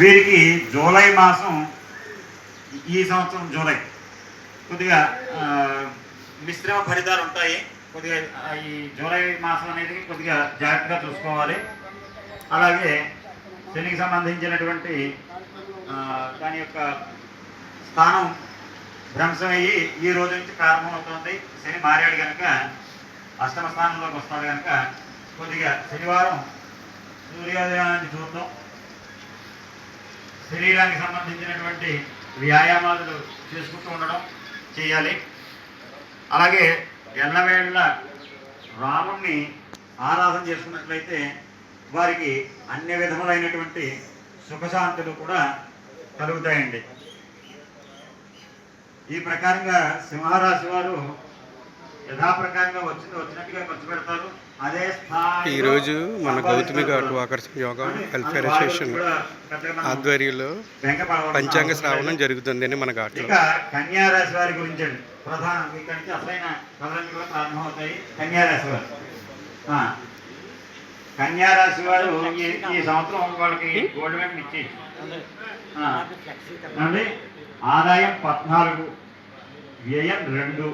వీరికి జూలై మాసం ఈ సంవత్సరం జూలై. కొద్దిగా మిశ్రమ ఫలితాలు ఉంటాయి. కొద్దిగా ఈ జూలై మాసం అనేది కొద్దిగా జాగ్రత్తగా చూసుకోవాలి. అలాగే శనికి సంబంధించినటువంటి దాని యొక్క స్థానం భ్రంశమయ్యి ఈ రోజు నుంచి ప్రారంభమవుతుంది శని మారాడు కనుక అష్టమ స్థానంలోకి వస్తాడు కనుక కొద్దిగా శనివారం సూర్యోదయాన్ని చూద్దాం. శరీరానికి సంబంధించినటువంటి వ్యాయామాలు చేసుకుంటూ ఉండడం చేయాలి. అలాగే ఎల్లవేళ్ళ రాముణ్ణి ఆరాధన చేసుకున్నట్లయితే వారికి అన్ని విధములైనటువంటి సుఖశాంతులు కూడా కలుగుతాయండి. ఈ ప్రకారంగా సింహరాశి వారు యథాప్రకారంగా వచ్చింది వచ్చినట్టుగా ఖర్చు పెడతారు. అదే స్థాయిలో ఈరోజు మన Gautami ghat. Walkers yoga welfare association ఆధ్వర్యంలో పంచాంగ శ్రావణం. జరుగుతుందని మన ఘాట్లో. ఇక కన్యా రాశి వారి గురించి అండి. ప్రధాన ఇక్కడి నుంచి అసలైన కథలన్నీ కూడా ప్రారంభమవుతాయి కన్యా రాశి వారు. ఆ, కన్యా రాశి వారు ఈ ఈ సంవత్సరం వాళ్ళకి గోల్డ్ మెడల్ ఇచ్చి ఆదాయం పద్నాలుగు వ్యయం రెండు